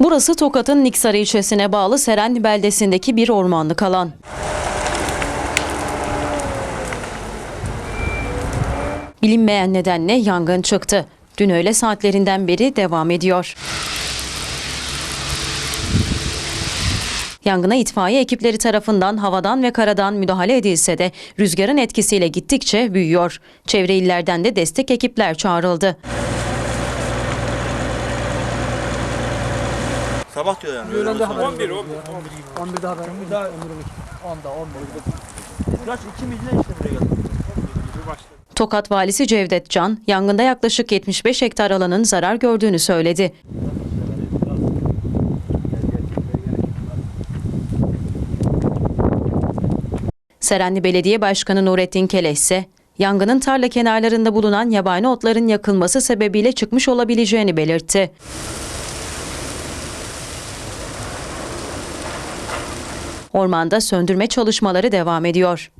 Burası Tokat'ın Niksar ilçesine bağlı Seren beldesindeki bir ormanlık alan. Bilinmeyen nedenle yangın çıktı. Dün öğle saatlerinden beri devam ediyor. Yangına itfaiye ekipleri tarafından havadan ve karadan müdahale edilse de rüzgarın etkisiyle gittikçe büyüyor. Çevre illerden de destek ekipler çağrıldı. Sabah diyor yani. Öğlende haber 11, 11, 11'de haber. 11'de 11'de 10'da 11'de. Kaç iki milyon işte buraya geldi. Tokat valisi Cevdet Can, yangında yaklaşık 75 hektar alanın zarar gördüğünü söyledi. Serenli Belediye Başkanı Nurettin Keleş ise yangının tarla kenarlarında bulunan yabani otların yakılması sebebiyle çıkmış olabileceğini belirtti. Ormanda söndürme çalışmaları devam ediyor.